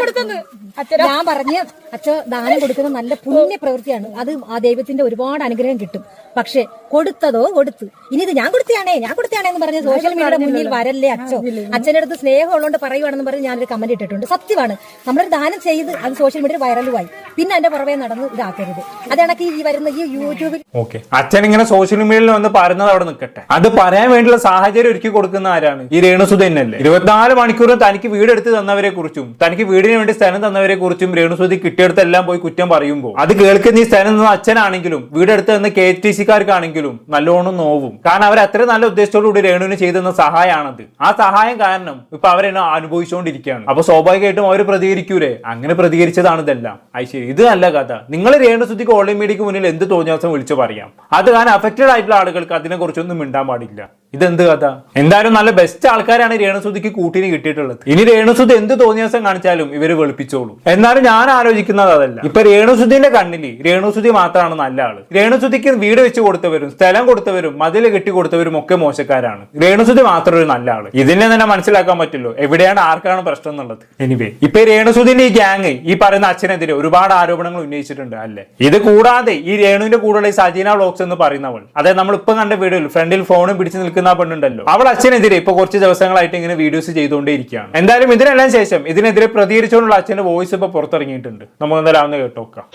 ഞാൻ പറഞ്ഞ് അച്ഛോ ദാനം കൊടുക്കുന്നത് നല്ല പുണ്യ പ്രവൃത്തിയാണ്. അത് ആ ദൈവത്തിന്റെ ഒരുപാട് അനുഗ്രഹം കിട്ടും. പക്ഷെ കൊടുത്തതോ? കൊടുത്തു. ഇനി ഇത് ഞാൻ കൊടുത്തയാണേ? ഞാൻ കൊടുത്തയാണേ എന്ന് പറഞ്ഞ് സോഷ്യൽ മീഡിയയുടെ മുന്നിൽ വരല്ലേ അച്ഛോ? അച്ഛന്റെ അടുത്ത് സ്നേഹം ഉള്ളതുകൊണ്ട് പറയുവാണെന്ന് പറഞ്ഞ് ഞാനൊരു കമന്റ് ഇട്ടിട്ടുണ്ട്. സത്യമാണ്. നമ്മളൊരു ദാനം ചെയ്ത് അത് സോഷ്യൽ മീഡിയയിൽ വൈറലുമായി പിന്നെ അതിന്റെ പുറമെ നടന്ന് ഇതാക്കരുത്. അതാണ് ഈ വരുന്ന ഈ യൂട്യൂബിൽ ഓക്കെ അച്ഛൻ ഇങ്ങനെ സോഷ്യൽ മീഡിയയിൽ വന്ന് പറയുന്നത് അവിടെ നിൽക്കട്ടെ അത് പറയാൻ വേണ്ടിയുള്ള സാഹചര്യം ഒരുക്കി കൊടുക്കുന്ന ആരാണ്? ഈ രേണുസുധ തന്നെയല്ലേ ഇരുപത്തിനാല് മണിക്കൂർ തനിക്ക് വീടെടുത്ത് തന്നവരെ കുറിച്ചും തനിക്ക് വീടിന് വേണ്ടി സ്ഥലം തന്നവരെ കുറിച്ചും രേണുസുധി കിട്ടിയെടുത്തെല്ലാം പോയി കുറ്റം പറയുമ്പോൾ അത് കേൾക്കുന്ന ഈ സ്ഥലം തന്ന അച്ഛനാണെങ്കിലും വീടെടുത്ത് തന്ന കെ ടി സിക്കാർക്കാണെങ്കിലും നല്ലോണം നോവും. കാരണം അവർ അത്ര നല്ല ഉദ്ദേശത്തോടു കൂടി രേണുവിന് ചെയ്തെന്ന സഹായമാണത്. ആ സഹായം കാരണം ഇപ്പൊ അവരെന്നെ അനുഭവിച്ചുകൊണ്ടിരിക്കുകയാണ്. അപ്പൊ സ്വാഭാവികമായിട്ടും അവർ പ്രതികരിക്കൂലേ? അങ്ങനെ പ്രതികരിച്ചതാണ് ഇതെല്ലാം അത് ഇത് നല്ല കഥ. നിങ്ങൾ രേണുസുദ്ധിക്ക് ഓൺലൈൻ മീഡിയക്ക് മുന്നിൽ എന്ത് തോന്നിയ ദിവസം വിളിച്ചു പറയാം അത് കാരണം അഫക്റ്റഡ് ആയിട്ടുള്ള ആളുകൾക്ക് അതിനെക്കുറിച്ചൊന്നും മിണ്ടാൻ പാടില്ല. ഇതെന്ത് കഥ? എന്തായാലും നല്ല ബെസ്റ്റ് ആൾക്കാരാണ് രേണുസുദ്ധിക്ക് കൂട്ടിന് കിട്ടിയിട്ടുള്ളത്. ഇനി രേണുസുദ്ധി എന്ത് തോന്നിയാസം കാണിച്ചാലും ഇവർ വെളുപ്പിച്ചോളൂ. എന്നാലും ഞാൻ ആലോചിക്കുന്നത് അതല്ല. ഇപ്പൊ രേണുസുദ്ധിന്റെ കണ്ണിൽ രേണുസുദ്ധി മാത്രമാണ് നല്ല ആൾ. രേണുസുദ്ധിക്ക് വീട് വെച്ച് കൊടുത്തവരും സ്ഥലം കൊടുത്തവരും മതിൽ കെട്ടി കൊടുത്തവരും ഒക്കെ മോശക്കാരാണ്. രേണുസുദ്ധി മാത്രം ഒരു നല്ല ആൾ. ഇതിനെ തന്നെ മനസ്സിലാക്കാൻ പറ്റുള്ളൂ എവിടെയാണ് ആർക്കാണ് പ്രശ്നം എന്നുള്ളത്. എനിവേ ഇപ്പൊ രേണുസുദ്ധിന്റെ ഈ ഗ്യാങ് ഈ പറയുന്ന അച്ഛനെതിരെ ഒരുപാട് ആരോപണങ്ങൾ ഉന്നയിച്ചിട്ടുണ്ട് അല്ലേ? ഇത് കൂടാതെ ഈ രേണുവിന്റെ കൂടെയുള്ള സജീന ബ്ലോക്സ് എന്ന് പറയുന്നവൾ അതായത് നമ്മൾ ഇപ്പൊ കണ്ട വീഡിയോയിൽ ഫ്രണ്ടിൽ ഫോണും പിടിച്ച് നിൽക്കുന്ന ആ പെണ്ണുണ്ടല്ലോ. അവൾ അച്ഛനെതിരെ ഇപ്പൊ കുറച്ച് ദിവസങ്ങളായിട്ട് ഇങ്ങനെ വീഡിയോസ് ചെയ്തുകൊണ്ടേയിരിക്കുകയാണ്. എന്തായാലും ഇതിനെല്ലാം ശേഷം ഇതിനെതിരെ പ്രതികരിച്ചുകൊണ്ടുള്ള അച്ഛന്റെ വോയിസ് ഇപ്പൊ പുറത്തിറങ്ങിയിട്ടുണ്ട്. നമ്മൾ എന്തായാലും കേട്ടോക്കാം.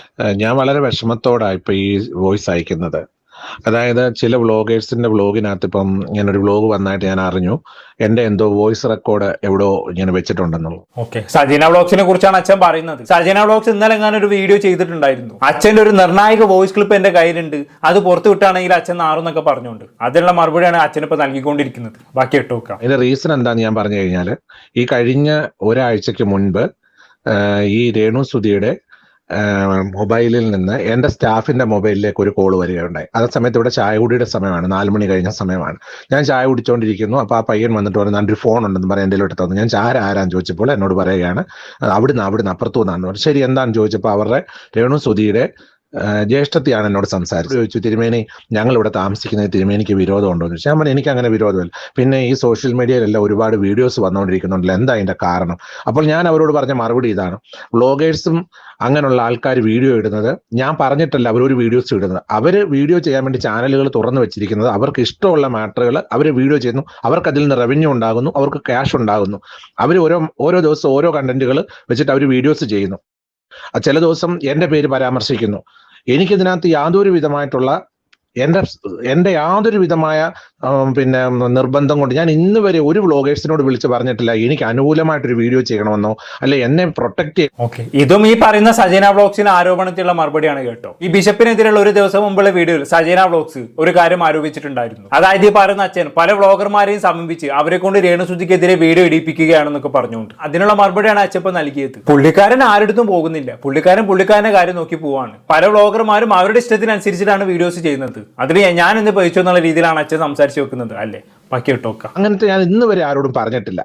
ഞാൻ വളരെ വിഷമത്തോടാണ് ഇപ്പൊ ഈ വോയിസ് അയക്കുന്നത്. അതായത് ചില വ്ളോഗേഴ്സിന്റെ വ്ളോഗിനകത്ത് ഇപ്പം ഒരു വ്ളോഗ് വന്നായിട്ട് ഞാൻ അറിഞ്ഞു. എന്റെ എന്തോ വോയിസ് റെക്കോർഡ് എവിടോ ഇങ്ങനെ വെച്ചിട്ടുണ്ടെന്നുള്ളൂ ഓക്കെ. സജീന വ്ളോഗ്സിനെ കുറിച്ചാണ് അച്ഛൻ പറയുന്നത്. സജീന വ്ളോഗ്സ് ഇന്നലെ ഞാൻ ഒരു വീഡിയോ ചെയ്തിട്ടുണ്ടായിരുന്നു. അച്ഛന്റെ ഒരു നിർണായക വോയിസ് ക്ലിപ്പ് എന്റെ കയ്യിലുണ്ട്. അത് പുറത്തു വിട്ടാണെങ്കിൽ അച്ഛൻ നാറുന്നൊക്കെ പറഞ്ഞുകൊണ്ട്. അതിനുള്ള മറുപടിയാണ് അച്ഛൻ ഇപ്പൊ നൽകിക്കൊണ്ടിരിക്കുന്നത്. ബാക്കി ഇട്ട് നോക്കാം. അതിന്റെ റീസൺ എന്താന്ന് ഞാൻ പറഞ്ഞു കഴിഞ്ഞാൽ ഈ കഴിഞ്ഞ ഒരാഴ്ചക്ക് മുൻപ് ഈ രേണു സുധിയുടെ മൊബൈലിൽ നിന്ന് എന്റെ സ്റ്റാഫിന്റെ മൊബൈലിലേക്ക് ഒരു കോൾ വരികയുണ്ടായി. അതേ സമയത്ത് ഇവിടെ ചായ കുടിയുടെ സമയമാണ്. നാല് മണി കഴിഞ്ഞ സമയമാണ്. ഞാൻ ചായ കുടിച്ചുകൊണ്ടിരിക്കുന്നു അപ്പോൾ ആ പയ്യൻ വന്നിട്ട് പറഞ്ഞു "എന്റെ ഒരു ഫോൺ ഉണ്ടെന്ന് പറയാൻ എന്റെ അടുത്ത് തന്നു. ഞാൻ ചാര ആരാന്ന് ചോദിച്ചപ്പോൾ എന്നോട് പറയുകയാണ് "അത് അവിടുന്ന് അവിടുന്ന് അപ്പുറത്തു നിന്നാണ് ശരി എന്താണെന്ന് ചോദിച്ചപ്പോൾ അവരുടെ രേണു സുധിയുടെ ജ്യേഷ്ഠത്തിയാണ് എന്നോട് സംസാരിച്ചത്. ചോദിച്ചു തിരുമേനി ഞങ്ങൾ ഇവിടെ താമസിക്കുന്നത് തിരുമേനിക്ക് വിരോധമുണ്ടോ? എന്ന് ചോദിച്ചു. ഞാൻ പറഞ്ഞു എനിക്ക് അങ്ങനെ വിരോധമില്ല. പിന്നെ ഈ സോഷ്യൽ മീഡിയയിലെല്ലാം ഒരുപാട് വീഡിയോസ് വന്നുകൊണ്ടിരിക്കുന്നുണ്ടല്ലോ. എന്താ അതിന്റെ കാരണം? അപ്പോൾ ഞാൻ അവരോട് പറഞ്ഞ മറുപടി ഇതാണ്. വ്ളോഗേഴ്സും അങ്ങനെയുള്ള ആൾക്കാർ വീഡിയോ ഇടുന്നത്. ഞാൻ പറഞ്ഞിട്ടല്ല അവരൊരു വീഡിയോസ് ഇടുന്നത്. അവർ വീഡിയോ ചെയ്യാൻ വേണ്ടി ചാനലുകൾ തുറന്നു വെച്ചിരിക്കുന്നത് അവർക്ക് ഇഷ്ടമുള്ള മാറ്ററുകൾ അവർ വീഡിയോ ചെയ്യുന്നു. അവർക്ക് അതിൽ നിന്ന് റവന്യൂ ഉണ്ടാകുന്നു. അവർക്ക് ക്യാഷ് ഉണ്ടാകുന്നു. അവർ ഓരോ ഓരോ ദിവസം ഓരോ കണ്ടന്റുകൾ വെച്ചിട്ട് അവർ വീഡിയോസ് ചെയ്യുന്നു. ചില ദിവസം എന്റെ പേര് പരാമർശിക്കുന്നു. എനിക്കിതിനകത്ത് യാതൊരു വിധമായിട്ടുള്ള എന്റെ എന്റെ യാതൊരു വിധമായ പിന്നെ നിർബന്ധം കൊണ്ട് ഞാൻ ഇന്ന് വരെ ഒരു വ്ളോഗേഴ്സിനോട് വിളിച്ച് പറഞ്ഞിട്ടില്ല. എനിക്ക് അനുകൂലമായിട്ടൊരു വീഡിയോ ചെയ്യണമെന്നോ അല്ലെ എന്നെ പ്രൊട്ടക്ട് ഓക്കെ ഇതും ഈ പറയുന്ന സജീന വ്ളോഗ്സിന് ആരോപണത്തിലുള്ള മറുപടിയാണ് കേട്ടോ. ഈ ബിഷപ്പിനെതിരെയുള്ള ഒരു ദിവസം മുമ്പുള്ള വീഡിയോയിൽ സജീന വ്ളോഗ്സ് ഒരു കാര്യം ആരോപിച്ചിട്ടുണ്ടായിരുന്നു. അതായത് ഈ പറയുന്ന അച്ഛൻ പല വ്ളോഗർമാരെയും സമീപിച്ച് അവരെ കൊണ്ട് രേണുസുജിക്കെതിരെ വീഡിയോ ഇടിപ്പിക്കുകയാണെന്നൊക്കെ പറഞ്ഞുകൊണ്ട് അതിനുള്ള മറുപടിയാണ് അച്ഛൻ നൽകിയത്. പുള്ളിക്കാരൻ ആരുടെടുത്തും പോകുന്നില്ല. പുള്ളിക്കാരൻ പുള്ളിക്കാരന്റെ കാര്യം നോക്കി പോവാണ്. പല വ്ളോഗർമാരും അവരുടെ ഇഷ്ടത്തിനനുസരിച്ചിട്ടാണ് വീഡിയോസ് ചെയ്യുന്നത്. അതിൽ ഞാൻ ഇന്ന് പഴിച്ചു എന്നുള്ള രീതിയിലാണ് അച്ഛൻ സംസാരിച്ചു വെക്കുന്നത് അല്ലേ? ബാക്കി ഇട്ടോക്കാം അങ്ങനത്തെ ഞാൻ ഇന്ന് വരെ ആരോടും പറഞ്ഞിട്ടില്ല.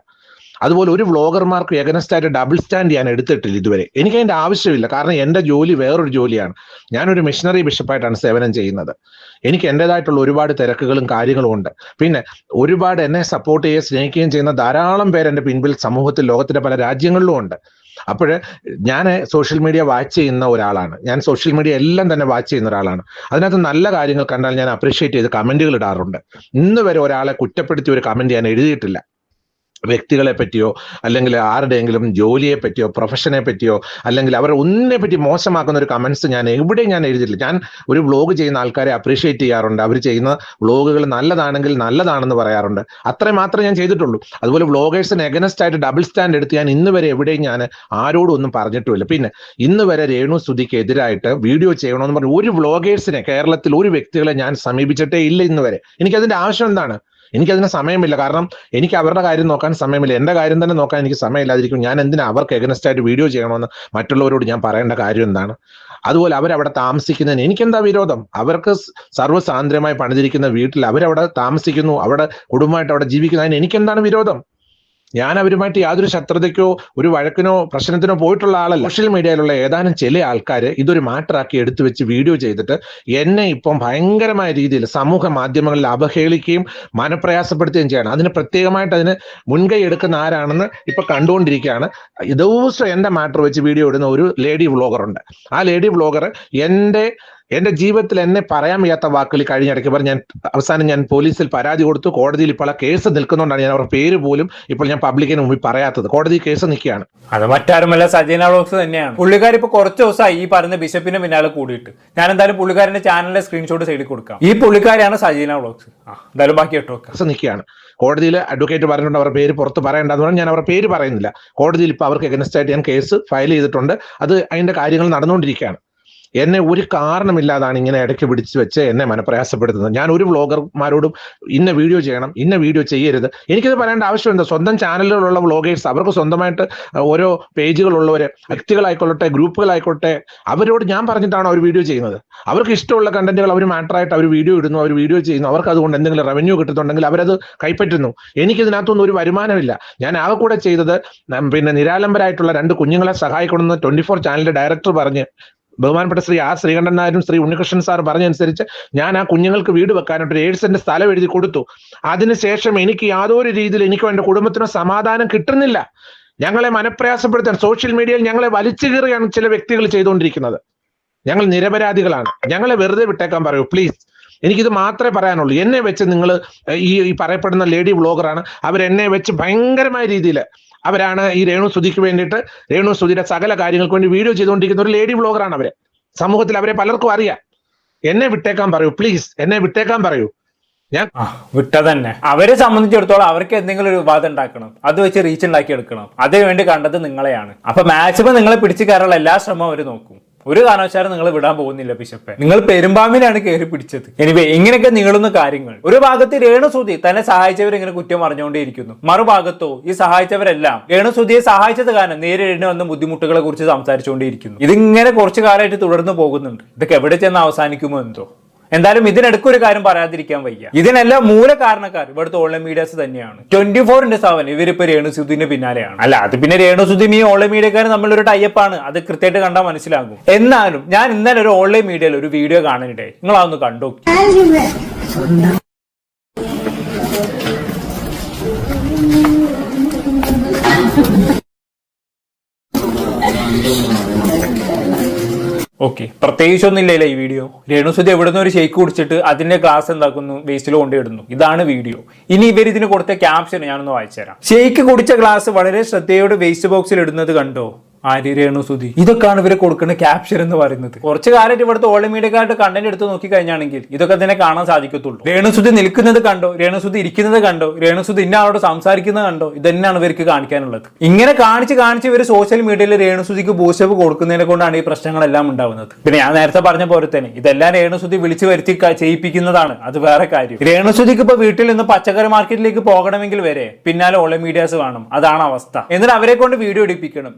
അതുപോലെ ഒരു വ്ളോഗർമാർക്ക് എഗനസ്റ്റ് ആയിട്ട് ഡബിൾ സ്റ്റാൻഡ് ഞാൻ എടുത്തിട്ടില്ല ഇതുവരെ. എനിക്ക് അതിന്റെ ആവശ്യമില്ല. കാരണം എന്റെ ജോലി വേറൊരു ജോലിയാണ്. ഞാനൊരു മിഷണറി ബിഷപ്പായിട്ടാണ് സേവനം ചെയ്യുന്നത്. എനിക്ക് എന്റെതായിട്ടുള്ള ഒരുപാട് തിരക്കുകളും കാര്യങ്ങളും ഉണ്ട്. പിന്നെ ഒരുപാട് എന്നെ സപ്പോർട്ട് ചെയ്യുകയും സ്നേഹിക്കുകയും ചെയ്യുന്ന ധാരാളം പേര് എന്റെ പിൻപിൽ സമൂഹത്തിൽ ലോകത്തിന്റെ പല രാജ്യങ്ങളിലും ഉണ്ട്. അപ്പോൾ ഞാൻ സോഷ്യൽ മീഡിയ വാച്ച് ചെയ്യുന്ന ഒരാളാണ്. ഞാൻ സോഷ്യൽ മീഡിയ എല്ലാം തന്നെ വാച്ച് ചെയ്യുന്ന ഒരാളാണ്. അതിനകത്ത് നല്ല കാര്യങ്ങൾ കണ്ടാൽ ഞാൻ അപ്രീഷിയേറ്റ് ചെയ്ത് കമന്റുകൾ ഇടാറുണ്ട്. ഇന്ന് വരെ ഒരാളെ കുറ്റപ്പെടുത്തി ഒരു കമന്റ് ഞാൻ എഴുതിയിട്ടില്ല. വ്യക്തികളെ പറ്റിയോ അല്ലെങ്കിൽ ആരുടെയെങ്കിലും ജോലിയെ പറ്റിയോ പ്രൊഫഷനെ പറ്റിയോ അല്ലെങ്കിൽ അവരെ ഒന്നിനെ പറ്റി മോശമാക്കുന്ന ഒരു കമൻസ് ഞാൻ എവിടെയും ഞാൻ എഴുതിയിട്ടില്ല. ഞാൻ ഒരു വ്ളോഗ് ചെയ്യുന്ന ആൾക്കാരെ അപ്രീഷിയേറ്റ് ചെയ്യാറുണ്ട്. അവർ ചെയ്യുന്ന വ്ളോഗുകൾ നല്ലതാണെങ്കിൽ നല്ലതാണെന്ന് പറയാറുണ്ട്. അത്രേ മാത്രമേ ഞാൻ ചെയ്തിട്ടുള്ളൂ. അതുപോലെ വ്ളോഗേഴ്സിന് എഗനസ്റ്റ് ആയിട്ട് ഡബിൾ സ്റ്റാൻഡ് എടുത്ത് ഞാൻ ഇന്ന് വരെ എവിടെയും ഞാൻ ആരോടും ഒന്നും പറഞ്ഞിട്ടുമില്ല. പിന്നെ ഇന്ന് വരെ രേണു സ്തുതിക്കെതിരായിട്ട് വീഡിയോ ചെയ്യണമെന്ന് പറഞ്ഞ് ഒരു വ്ളോഗേഴ്സിനെ കേരളത്തിൽ ഒരു വ്യക്തികളെ ഞാൻ സമീപിച്ചിട്ടേ ഇല്ല ഇന്ന് വരെ. എനിക്കതിന്റെ ആവശ്യം എന്താണ്? എനിക്കതിന് സമയമില്ല. കാരണം എനിക്ക് അവരുടെ കാര്യം നോക്കാൻ സമയമില്ല. എന്റെ കാര്യം തന്നെ നോക്കാൻ എനിക്ക് സമയമില്ലാതിരിക്കും. ഞാൻ എന്തിനാ അവർക്ക് എഗനസ്റ്റ് ആയിട്ട് വീഡിയോ ചെയ്യണമെന്ന് മറ്റുള്ളവരോട് ഞാൻ പറയേണ്ട കാര്യം എന്താണ്? അതുപോലെ അവരവിടെ താമസിക്കുന്നതിന് എനിക്കെന്താ വിരോധം? അവർക്ക് സർവസാന്ദ്രമായി പണിതിരിക്കുന്ന വീട്ടിൽ അവരവിടെ താമസിക്കുന്നു. അവിടെ കുടുംബമായിട്ട് അവിടെ ജീവിക്കുന്നതിന് എനിക്കെന്താണ് വിരോധം? ഞാൻ അവരുമായിട്ട് യാതൊരു ശത്രുതയ്ക്കോ ഒരു വഴക്കിനോ പ്രശ്നത്തിനോ പോയിട്ടുള്ള ആളല്ല. സോഷ്യൽ മീഡിയയിലുള്ള ഏതാനും ചില ആൾക്കാർ ഇതൊരു മാറ്ററാക്കി എടുത്തു വെച്ച് വീഡിയോ ചെയ്തിട്ട് എന്നെ ഇപ്പം ഭയങ്കരമായ രീതിയിൽ സമൂഹ മാധ്യമങ്ങളിൽ അവഹേളിക്കുകയും മനപ്രയാസപ്പെടുത്തുകയും ചെയ്യണം. അതിന് പ്രത്യേകമായിട്ട് അതിന് മുൻകൈ എടുക്കുന്ന ആരാണെന്ന് ഇപ്പൊ കണ്ടുകൊണ്ടിരിക്കുകയാണ്. ദിവസം എന്റെ മാറ്റർ വെച്ച് വീഡിയോ ഇടുന്ന ഒരു ലേഡി വ്ളോഗർ ഉണ്ട് ആ ലേഡി വ്ളോഗർ എന്റെ എന്റെ ജീവിതത്തിൽ എന്നെ പറയാൻ വയ്യാത്ത വാക്കുകൾ കഴിഞ്ഞിടയ്ക്ക് പറഞ്ഞ് ഞാൻ അവസാനം ഞാൻ പോലീസിൽ പരാതി കൊടുത്തു. കോടതിയിൽ ഇപ്പോൾ ആ കേസ് നിൽക്കുന്നതുകൊണ്ടാണ് ഞാൻ അവരുടെ പേര് പോലും ഇപ്പോൾ ഞാൻ പബ്ലിക്കിന് മുമ്പിൽ പറയാത്തത്. കോടതി കേസ് നിൽക്കുകയാണ്. അത് മറ്റാരുമല്ല സജീന ബ്ലോക്സ് തന്നെയാണ്. പുള്ളിക്കാർ ഇപ്പൊ കുറച്ച് ദിവസമായി ഈ പറയുന്ന ബിഷപ്പിന്റെ പിന്നാലെ കൂടിയിട്ട്. ഞാൻ എന്തായാലും പുള്ളിക്കാരന്റെ ചാനലിലെ സ്ക്രീൻഷോട്ട് സൈഡിൽ കൊടുക്കാം. ഈ പുള്ളിക്കാരാണ് സജീന ബ്ലോക്സ് എന്തായാലും ബാക്കി ഇട്ട് കേസ് നിൽക്കുകയാണ്. കോടതിയിൽ അഡ്വക്കേറ്റ് പറഞ്ഞിട്ടുണ്ട് അവരുടെ പേര് പുറത്ത് പറയേണ്ടതെന്ന് പറഞ്ഞാൽ ഞാൻ അവരുടെ പേര് പറയുന്നില്ല. കോടതിയിൽ ഇപ്പോൾ അവർക്ക് എഗനസ്റ്റ് ആയിട്ട് ഞാൻ കേസ് ഫയൽ ചെയ്തിട്ടുണ്ട്. അത് അതിന്റെ കാര്യങ്ങൾ നടന്നുകൊണ്ടിരിക്കുകയാണ്. എന്നെ ഒരു കാരണമില്ലാതാണ് ഇങ്ങനെ ഇടയ്ക്ക് പിടിച്ച് വെച്ച് എന്നെ മനപ്രയാസപ്പെടുത്തുന്നത്. ഞാൻ ഒരു വ്ളോഗർമാരോടും ഇന്ന വീഡിയോ ചെയ്യണം ഇന്ന വീഡിയോ ചെയ്യരുത്. എനിക്കത് പറയേണ്ട ആവശ്യമുണ്ട് സ്വന്തം ചാനലുകളുള്ള വ്ളോഗേഴ്സ് അവർക്ക് സ്വന്തമായിട്ട് ഓരോ പേജുകളുള്ളവർ വ്യക്തികളായിക്കൊള്ളട്ടെ ഗ്രൂപ്പുകളായിക്കോട്ടെ അവരോട് ഞാൻ പറഞ്ഞിട്ടാണ് അവർ വീഡിയോ ചെയ്യുന്നത്. അവർക്ക് ഇഷ്ടമുള്ള കണ്ടന്റുകൾ അവർ മാറ്ററായിട്ട് അവർ വീഡിയോ ഇടുന്നു അവർ വീഡിയോ ചെയ്യുന്നു. അവർക്ക് അതുകൊണ്ട് എന്തെങ്കിലും റവന്യൂ കിട്ടുന്നുണ്ടെങ്കിൽ അവരത് കൈപ്പറ്റുന്നു. എനിക്കിതിനകത്തൊന്നും ഒരു വരുമാനമില്ല. ഞാൻ ആകെ കൂടെ ചെയ്തത് പിന്നെ നിരാലംബരായിട്ടുള്ള രണ്ട് കുഞ്ഞുങ്ങളെ സഹായിക്കണമെന്ന് ട്വന്റി ഫോർ ചാനലിന്റെ ഡയറക്ടർ പറഞ്ഞ് ബഹുമാനപ്പെട്ട ശ്രീ ആർ ശ്രീകണ്ഠൻ നായരും ശ്രീ ഉണ്ണികൃഷ്ണൻ സാർ പറഞ്ഞനുസരിച്ച് ഞാൻ ആ കുഞ്ഞുങ്ങൾക്ക് വീട് വെക്കാനായിട്ട് ഒരു സെന്റ് സ്ഥലം എഴുതി കൊടുത്തു. അതിനുശേഷം എനിക്ക് യാതൊരു രീതിയിൽ എനിക്ക് എന്റെ കുടുംബത്തിനോ സമാധാനം കിട്ടുന്നില്ല. ഞങ്ങളെ മനപ്രയാസപ്പെടുത്താൻ സോഷ്യൽ മീഡിയയിൽ ഞങ്ങളെ വലിച്ചു കീറുകയാണ് ചില വ്യക്തികൾ ചെയ്തുകൊണ്ടിരിക്കുന്നത്. ഞങ്ങൾ നിരപരാധികളാണ്. ഞങ്ങളെ വെറുതെ വിട്ടേക്കാൻ പറയൂ പ്ലീസ് എനിക്കിത് മാത്രമേ പറയാനുള്ളൂ. എന്നെ വെച്ച് നിങ്ങൾ ഈ പറയപ്പെടുന്ന ലേഡി വ്ളോഗറാണ്. അവരെന്നെ വെച്ച് ഭയങ്കരമായ രീതിയിൽ അവരാണ് ഈ രേണു സുധിക്ക് വേണ്ടിയിട്ട് രേണു സുധിയുടെ സകല കാര്യങ്ങൾക്ക് വേണ്ടി വീഡിയോ ചെയ്തുകൊണ്ടിരിക്കുന്ന ഒരു ലേഡി വ്ളോഗറാണ് അവർ. സമൂഹത്തിൽ അവരെ പലർക്കും അറിയാം. എന്നെ വിട്ടേക്കാൻ പറയൂ പ്ലീസ് എന്നെ വിട്ടേക്കാൻ പറയൂ. ഞാൻ വിട്ട തന്നെ. അവരെ സംബന്ധിച്ചിടത്തോളം അവർക്ക് എന്തെങ്കിലും ഒരു ഉപാധി ഉണ്ടാക്കണം. അത് വെച്ച് റീച്ച് ഉണ്ടാക്കി എടുക്കണം. അതിനുവേണ്ടി കണ്ടത് നിങ്ങളെയാണ്. അപ്പൊ മാക്സിമം നിങ്ങളെ പിടിച്ചു കയറാനുള്ള എല്ലാ ശ്രമവും അവർ നോക്കും. ഒരു കാരണവശാലും നിങ്ങൾ വിടാൻ പോകുന്നില്ല ബിഷപ്പെ. നിങ്ങൾ പെരുമ്പാമ്പിനാണ് കയറി പിടിച്ചത്. എനിവേ ഇങ്ങനെയൊക്കെ നീളുന്ന കാര്യങ്ങൾ. ഒരു ഭാഗത്ത് രേണുസുതി തന്നെ സഹായിച്ചവരിങ്ങനെ കുറ്റം പറഞ്ഞുകൊണ്ടേയിരിക്കുന്നു മറുഭാഗത്തോ ഈ സഹായിച്ചവരെല്ലാം രേണുസുതിയെ സഹായിച്ചത് കാരണം നേരിടേണ്ടി വന്ന ബുദ്ധിമുട്ടുകളെ കുറിച്ച് സംസാരിച്ചുകൊണ്ടേയിരിക്കുന്നു. ഇതിങ്ങനെ കുറച്ചു കാലമായിട്ട് തുടർന്ന് പോകുന്നുണ്ട്. ഇതൊക്കെ എവിടെ ചെന്ന് അവസാനിക്കുമോ എന്തോ? എന്തായാലും ഇതിനിടയ്ക്ക് ഒരു കാര്യം പറയാതിരിക്കാൻ വയ്യ. ഇതിനെല്ലാം മൂല കാരണക്കാർ ഇവിടുത്തെ ഓൺലൈൻ മീഡിയാസ് തന്നെയാണ്. ട്വന്റി ഫോർ ഇന്റു സെവൻ ഇവരിപ്പോ രേണുസുദ്ദീന് പിന്നാലെയാണ്. അല്ല അത് പിന്നെ രേണുസുദ്ദീൻ ഈ ഓൺലൈൻ മീഡിയക്കാരും തമ്മിലൊരു ടൈപ്പാണ് അത് കൃത്യമായിട്ട് കണ്ടാൽ മനസ്സിലാകും. എന്നാലും ഞാൻ ഇന്നലെ ഒരു ഓൺലൈൻ മീഡിയയിൽ ഒരു വീഡിയോ കാണാനിടയായി നിങ്ങൾ അതൊന്ന് കണ്ടു ഓക്കെ. പ്രത്യേകിച്ചൊന്നുമില്ലല്ലേ ഈ വീഡിയോ? രേണുസുതി എവിടുന്ന് ഒരു ഷേക്ക് കുടിച്ചിട്ട് അതിന്റെ ഗ്ലാസ് എന്താക്കുന്നു? വേസ്റ്റിൽ കൊണ്ടിടുന്നു ഇതാണ് വീഡിയോ. ഇനി ഇവർ ഇതിന് കൊടുത്ത ക്യാപ്ഷൻ ഞാനൊന്ന് വായിച്ചുതരാം. ഷേക്ക് കുടിച്ച ഗ്ലാസ് വളരെ ശ്രദ്ധയോടെ വേസ്റ്റ് ബോക്സിൽ ഇടുന്നത് കണ്ടോ? ആര്യ രേണുസുതി ഇതൊക്കെയാണ് ഇവർ കൊടുക്കുന്ന ക്യാപ്ഷൻ എന്ന് പറയുന്നത്. കുറച്ച് കാലമായിട്ട് ഇവിടുത്തെ ഓൾ മീഡിയക്കാരുടെ കണ്ടന്റ് എടുത്ത് നോക്കി കഴിഞ്ഞാണെങ്കിൽ ഇതൊക്കെ തന്നെ കാണാൻ സാധിക്കത്തുള്ളൂ. രേണുസുതി നിൽക്കുന്നത് കണ്ടോ? രേണുസുതി ഇരിക്കുന്നത് കണ്ടോ? രേണുസുതി ഇന്ന ആളോട് സംസാരിക്കുന്നത് കണ്ടോ? ഇതന്നെയാണ് ഇവർക്ക് കാണിക്കാനുള്ളത്. ഇങ്ങനെ കാണിച്ച് കാണിച്ച് ഇവർ സോഷ്യൽ മീഡിയയിൽ രേണുസുതിക്ക് ബൂസ്റ്റപ്പ് കൊടുക്കുന്നതിനെ കൊണ്ടാണ് ഈ പ്രശ്നങ്ങളെല്ലാം ഉണ്ടാവുന്നത്. പിന്നെ ഞാൻ നേരത്തെ പറഞ്ഞ പോലെ തന്നെ ഇതെല്ലാം രേണുസുതി വിളിച്ചു വരുത്തി ചെയ്യിപ്പിക്കുന്നതാണ്. അത് വേറെ കാര്യം. രേണുസുതിക്ക് ഇപ്പൊ വീട്ടിൽ നിന്ന് പച്ചക്കറി മാർക്കറ്റിലേക്ക് പോകണമെങ്കിൽ വരെ പിന്നാലെ ഓൾ മീഡിയാസ് വേണം. അതാണ് അവസ്ഥ. എന്നിട്ട് അവരെ കൊണ്ട് വീഡിയോ എടുപ്പിക്കണം.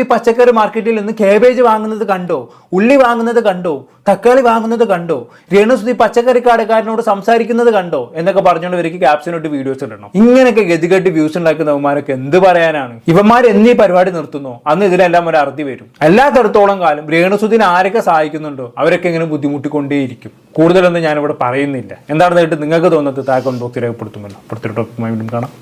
രേണുസുതി പച്ചക്കറി മാർക്കറ്റിൽ നിന്ന് കേബേജ് വാങ്ങുന്നത് കണ്ടോ? ഉള്ളി വാങ്ങുന്നത് കണ്ടോ? തക്കാളി വാങ്ങുന്നത് കണ്ടോ? രേണുസുതി പച്ചക്കറി കടക്കാരനോട് സംസാരിക്കുന്നത് കണ്ടോ? എന്നൊക്കെ പറഞ്ഞുകൊണ്ട് ഇവർക്ക് ക്യാപ്ഷനോട്ട് വീഡിയോസ് ഇടണം. ഇങ്ങനെയൊക്കെ ഗതികെട്ട് വ്യൂസ് ഉണ്ടാക്കുന്ന ഇവന്മാരൊക്കെ എന്ത് പറയാനാണ്? ഇവന്മാർ എന്നീ പരിപാടി നിർത്തുന്നു? അന്ന് ഇതിലെല്ലാം ഒരു അറുതി വരും. എല്ലാത്തടത്തോളം കാലം രേണുസുദിനെ ആരൊക്കെ സഹായിക്കുന്നുണ്ടോ? അവരൊക്കെ ഇങ്ങനെ ബുദ്ധിമുട്ടിക്കൊണ്ടേയിരിക്കും. കൂടുതലൊന്നും ഞാനിവിടെ പറയുന്നില്ല. എന്താണ് നേരിട്ട് നിങ്ങൾക്ക് തോന്നുന്നത് താഴെ ബോക്സ് രേഖപ്പെടുത്തുമല്ലോ. വീണ്ടും കാണാം.